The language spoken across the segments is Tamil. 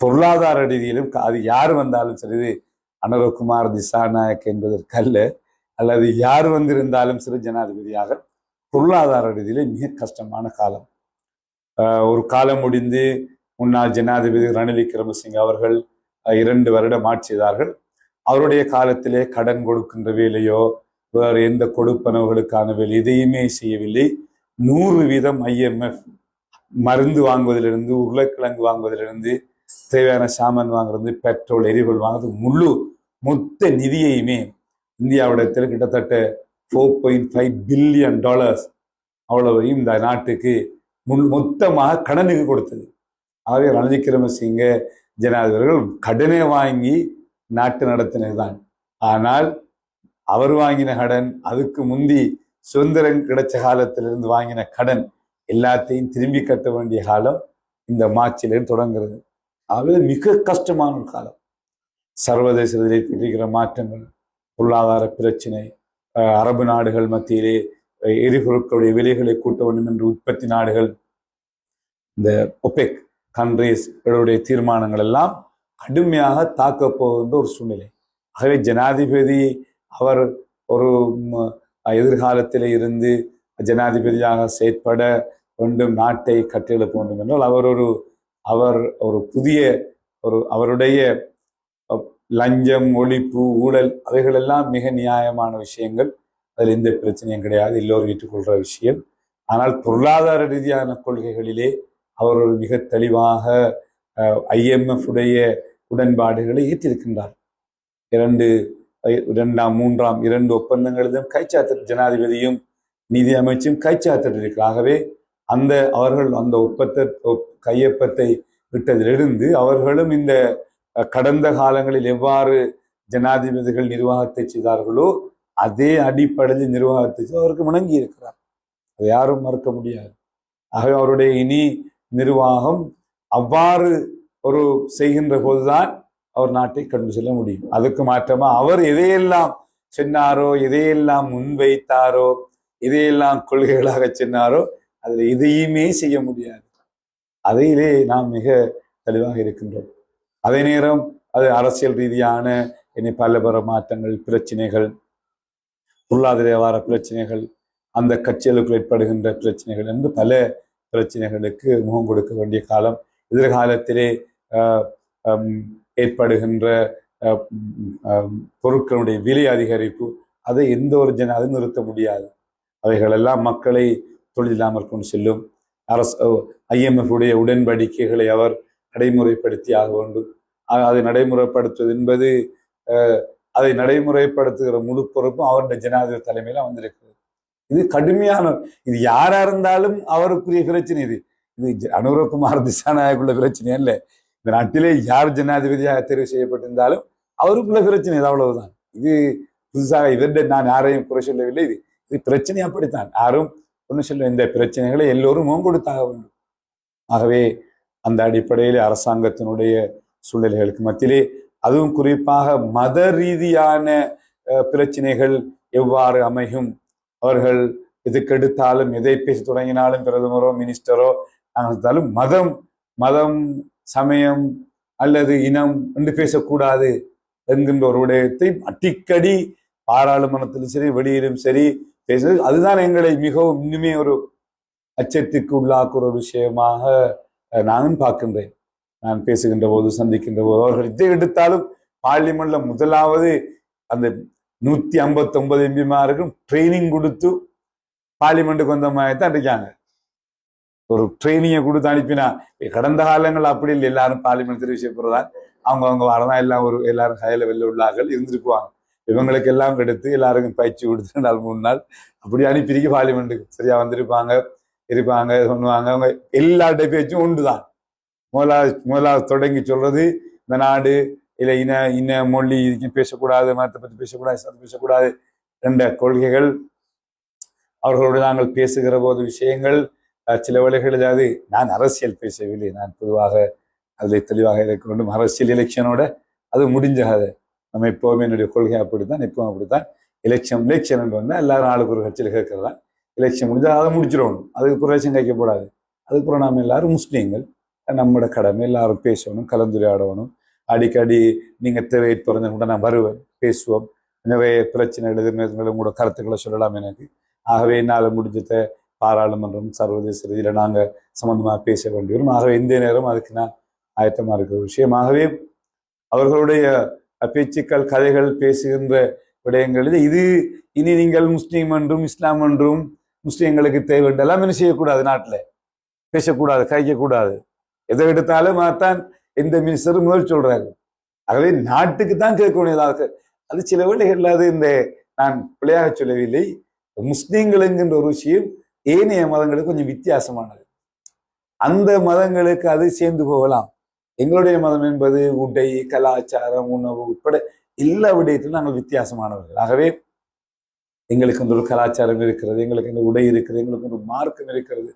பொருளாதார ரீதியிலும் அது யார் வந்தாலும் சரி அனுரகுமார் திசாநாயக் என்பதற்கல்ல அல்லது யார் வந்திருந்தாலும் சரி ஜனாதிபதியாக பொருளாதார ரீதியிலே மிக கஷ்டமான காலம். ஆஹ் ஒரு காலம் முடிந்து முன்னாள் ஜனாதிபதி ரணில் விக்ரமசிங்க அவர்கள் இரண்டு வருடம் ஆட்சி செய்தார்கள் அவருடைய காலத்திலே கடன் கொடுக்கின்ற வேலையோ வேறு எந்த கொடுப்பனவுகளுக்கான வேலை எதையுமே செய்யவில்லை. நூறு வீதம் ஐஎம்எஃப் மருந்து வாங்குவதிலிருந்து உருளைக்கிழங்கு வாங்குவதிலிருந்து தேவையான சாமான் வாங்குறது பெட்ரோல் எரிபொருள் வாங்குறது முழு மொத்த நிதியையுமே இந்தியாவிடத்தில் கிட்டத்தட்ட four point five billion dollars அவ்வளவையும் இந்த நாட்டுக்கு முழு மொத்தமாக கடனுக்கு கொடுத்தது. ஆகவே ரணில் விக்ரமசிங்க ஜனாதிபதிகள் கடனை வாங்கி நாட்டு நடத்தினதுதான். ஆனால் அவர் வாங்கின கடன் அதுக்கு முந்தி சுதந்திரம் கிடைச்ச காலத்திலிருந்து வாங்கின கடன் எல்லாத்தையும் திரும்பி கட்ட வேண்டிய காலம் இந்த மார்ச்சிலிருந்து தொடங்குறது ஆகவே மிக கஷ்டமான ஒரு காலம். சர்வதேசத்தில் ஏற்பட்டிருக்கிற மாற்றங்கள் பொருளாதார பிரச்சனை அரபு நாடுகள் மத்தியிலே எரிபொருட்களுடைய விலைகளை கூட்ட வேண்டும் என்று உற்பத்தி நாடுகள் இந்த ஒபெக் கண்ட்ரீஸ்களுடைய தீர்மானங்கள் எல்லாம் கடுமையாக தாக்கப் போகின்ற ஒரு சூழ்நிலை. ஆகவே ஜனாதிபதி அவர் ஒரு எதிர்காலத்தில் இருந்து ஜனாதிபதியாக செயற்பட வேண்டும் நாட்டை கட்டியெழுப்ப வேண்டும் என்றால் அவர் ஒரு அவர் ஒரு புதிய ஒரு அவருடைய லஞ்சம் ஒழிப்பு ஊழல் அவைகளெல்லாம் மிக நியாயமான விஷயங்கள். அதில் எந்த பிரச்சனையும் கிடையாது. எல்லோரும் ஏற்றுக்கொள்கிற விஷயம். ஆனால் பொருளாதார ரீதியான கொள்கைகளிலே அவர் ஒரு மிக தெளிவாக ஐஎம்எஃப் உடைய உடன்பாடுகளை ஏற்றிருக்கின்றார். இரண்டு இரண்டாம் மூன்றாம் இரண்டு ஒப்பந்தங்களிலும் கைச்சாத்த ஜனாதிபதியும் நிதி அமைச்சும் கைச்சாத்திட்டிருக்கிறார் ஆகவே அந்த அவர்கள் அந்த ஒப்பத்த கையொப்பத்தை விட்டதிலிருந்து அவர்களும் இந்த கடந்த காலங்களில் எவ்வாறு ஜனாதிபதிகள் நிர்வாகத்தை செய்தார்களோ அதே அடிப்படையில் நிர்வாகத்தை செய்து அவருக்கு முணங்கி இருக்கிறார். அதை யாரும் மறுக்க முடியாது. ஆகவே அவருடைய இனி நிர்வாகம் அவ்வாறு ஒரு செய்கின்ற போதுதான் அவர் நாட்டை கண்டு செல்ல முடியும். அதுக்கு மாற்றமா அவர் எதையெல்லாம் சொன்னாரோ எதையெல்லாம் முன்வைத்தாரோ எதையெல்லாம் கொள்கைகளாக சொன்னாரோ அதில் எதையுமே செய்ய முடியாது. அதையிலே நாம் மிக தெளிவாக இருக்கின்றோம். அதே நேரம் அது அரசியல் ரீதியான இனி பல மாற்றங்கள் பிரச்சனைகள் பொருளாதார பிரச்சனைகள் அந்த கட்சிகளுக்கு ஏற்படுகின்ற பிரச்சனைகள் என்று பல பிரச்சனைகளுக்கு முகம் கொடுக்க வேண்டிய காலம் எதிர்காலத்திலே ஆஹ், ஏற்படுகின்ற பொருட்களுடைய விலை அதிகரிப்பு அதை எந்த ஒரு ஜன அதை நிறுத்த முடியாது. அவைகளெல்லாம் மக்களை தொழிலில்லாமல் கொண்டு செல்லும். அரசு ஐஎம்எஃப்டைய உடன்படிக்கைகளை அவர் நடைமுறைப்படுத்தி ஆக வேண்டும். அதை நடைமுறைப்படுத்துவது என்பது அதை நடைமுறைப்படுத்துகிற முழு பொறுப்பும் அவருடைய ஜனாதிபதி தலைமையில வந்திருக்கிறது. இது கடுமையான இது யாரா இருந்தாலும் அவருக்குரிய பிரச்சனை இது. இது அனுரகுமார் திசாநாயக்குள்ள பிரச்சனை இல்லை இந்த நாட்டிலே யார் ஜனாதிபதியாக தெரிவு செய்யப்பட்டிருந்தாலும் அவருக்குள்ள பிரச்சனை இது அவ்வளவுதான். இது புதுசாக இவருடைய நான் யாரையும் குறை சொல்லவில்லை. இது இது பிரச்சனை அப்படித்தான். யாரும் ஒன்றும் சொல்ல இந்த பிரச்சனைகளை எல்லோரும் முகம் வேண்டும். ஆகவே அந்த அடிப்படையில் அரசாங்கத்தினுடைய சூழ்நிலைகளுக்கு மத்தியிலே அதுவும் குறிப்பாக மத ரீதியான பிரச்சனைகள் எவ்வாறு அமையும்? அவர்கள் எதுக்கெடுத்தாலும் எதை பேச தொடங்கினாலும் பிரதமரோ மினிஸ்டரோ நாங்கள் மதம் மதம் சமயம் அல்லது இனம் என்று பேசக்கூடாது என்கின்ற ஒரு விடயத்தை அடிக்கடி பாராளுமன்றத்திலும் சரி வெளியிலும் சரி பேசுறது. அதுதான் எங்களை மிகவும் இன்னுமே ஒரு அச்சத்துக்கு உள்ளாக்குற ஒரு விஷயமாக நானும் பார்க்கின்றேன். நான் பேசுகின்ற போது சந்திக்கின்ற போது அவர்கள் இதை எடுத்தாலும் பார்லிமெண்ட்ல முதலாவது அந்த நூத்தி ஐம்பத்தி ஒன்பது எம்பிமாருக்கும் ட்ரைனிங் கொடுத்து பார்லிமெண்ட்டுக்கு வந்த மாதிரி தான் இருக்காங்க. ஒரு ட்ரைனிங்கை கொடுத்து அனுப்பினா கடந்த காலங்கள் அப்படி இல்லை. எல்லாரும் பார்லிமெண்ட் தெரிவு செய்யப்படுறதா அவங்க அவங்க வரதான் எல்லாம் ஒரு எல்லாரும் ஹை லெவலில் உள்ளார்கள் இருந்திருக்குவாங்க. இவங்களுக்கு எல்லாம் எடுத்து எல்லாருக்கும் பயிற்சி கொடுத்து நாள் மூணு நாள் அப்படி அனுப்பிருக்கு பார்லிமெண்ட்டுக்கு சரியா வந்திருப்பாங்க இருப்பாங்க சொல்லுவாங்க. அவங்க எல்லா பேச்சும் உண்டு தான் முதலாவது முதலாவது தொடங்கி சொல்றது இந்த நாடு இல்லை இன இன மொழி இதுக்கு பேசக்கூடாது மதத்தை பற்றி பேசக்கூடாது சத்து பேசக்கூடாது என்ற கொள்கைகள் அவர்களோடு நாங்கள் பேசுகிற போது விஷயங்கள் சில வழிகள் அது நான் அரசியல் பேசவில்லை. நான் பொதுவாக அதில் தெளிவாக இருக்க வேண்டும். அரசியல் எலெக்ஷனோட அது முடிஞ்ச நம்ம எப்போவுமே என்னுடைய கொள்கை அப்படித்தான் எப்பவும் அப்படித்தான். எலெக்ஷன் எலெக்ஷன் வந்தால் எல்லாரும் ஆளுக்கு ஒரு கட்சியில் கேட்கறதான் எலெக்ஷன் முடிஞ்சால் அதை முடிச்சிடணும் அதுக்கு பிறகு எலெக்ஷன் கேட்கக்கூடாது. அதுக்கப்புறம் நாம் எல்லாரும் முஸ்லீம்கள். நம்மளோட கடமை எல்லாரும் பேசணும் கலந்துரையாடணும். அடிக்கடி நீங்க தேவை பிறந்த கூட நான் வருவேன் பேசுவோம். எனவே பிரச்சனைகள் எதிர்நேரங்களும் கூட கருத்துக்களை சொல்லலாம் எனக்கு. ஆகவே என்னால் முடிஞ்சத பாராளுமன்றம் சர்வதேச ரீதியில் நாங்கள் சம்மந்தமாக பேச வேண்டியவரும் ஆகவே இந்த நேரம் அதுக்கு நான் ஆயத்தமாக இருக்கிற விஷயமாகவே அவர்களுடைய பேச்சுக்கள் கதைகள் பேசுகின்ற விடயங்கள் இது. இனி நீங்கள் முஸ்லீம் என்றும் இஸ்லாம் என்றும் முஸ்லீம்களுக்கு தேவை எல்லாம் என்ன செய்யக்கூடாது நாட்டில்? பேசக்கூடாது கழிக்கக்கூடாது எதை எடுத்தாலும் அதான் எந்த மினிஸ்டரும் முதல் சொல்றாரு. ஆகவே நாட்டுக்கு தான் கேட்கக்கூடியதாக அது சில வேளைகளில் அது இந்த நான் பிழையாக சொல்லவில்லை. முஸ்லீம்கள் என்கின்ற ஒரு விஷயம் ஏனைய மதங்களுக்கு கொஞ்சம் வித்தியாசமானது. அந்த மதங்களுக்கு அது சேர்ந்து போகலாம். எங்களுடைய மதம் என்பது உடை கலாச்சாரம் உணவு உட்பட எல்லா விடயத்திலும் நாங்கள் வித்தியாசமானவர்கள். ஆகவே எங்களுக்கு இந்த ஒரு கலாச்சாரம் இருக்கிறது எங்களுக்கு இந்த உடை இருக்கிறது எங்களுக்கு ஒரு மார்க்கம் இருக்கிறது.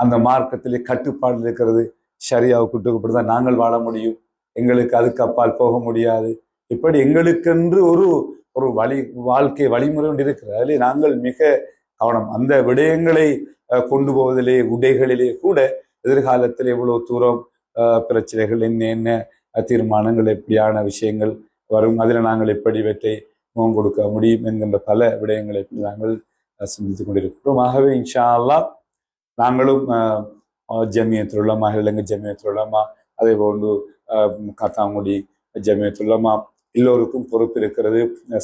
அந்த மார்க்கத்திலே கட்டுப்பாடு இருக்கிறது. ஷரியாவுக்கு விட்டுக்கப்பட்டு தான் நாங்கள் வாழ முடியும். எங்களுக்கு அதுக்கு அப்பால் போக முடியாது. இப்படி எங்களுக்கென்று ஒரு ஒரு வழி வாழ்க்கை வழிமுறை ஒன்று இருக்கிறது. அதிலே நாங்கள் மிக கவனம். அந்த விடயங்களை கொண்டு போவதிலே உடைகளிலே கூட எதிர்காலத்தில் எவ்வளவு தூரம் பிரச்சனைகள் என்ன என்ன தீர்மானங்கள் எப்படியான விஷயங்கள் வரும் அதில் நாங்கள் எப்படி இவற்றை முகம் கொடுக்க முடியும் என்கின்ற பல விடயங்களை இப்படி நாங்கள் சிந்தித்துக் கொண்டிருக்கிறோம். ஆகவே இன்ஷா அல்லாஹ் நாங்களும் ஜமியத்துள்ளமா அஹ், ஜமியத்துல் இலங்கை ஜமியத்துல் அதே போன்று காத்தாங்குடி ஜமியத்துள்ளமா எல்லோருக்கும் பொறுப்பு இருக்கிறது.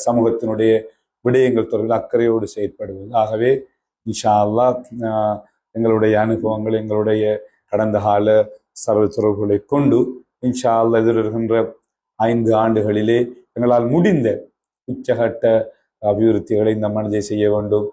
சமூகத்தினுடைய விடயங்கள் தொடர்பில் அக்கறையோடு செயற்படுவது. ஆகவே இன்ஷா அல்லா எங்களுடைய அனுபவங்கள் எங்களுடைய கடந்த கால சர்வ தொடர்புகளை கொண்டு இன்ஷா அல்லாஹ் எதிர்கின்ற ஐந்து ஆண்டுகளிலே எங்களால் முடிந்த உச்சகட்ட அபிவிருத்திகளை இந்த மனதை செய்ய வேண்டும்.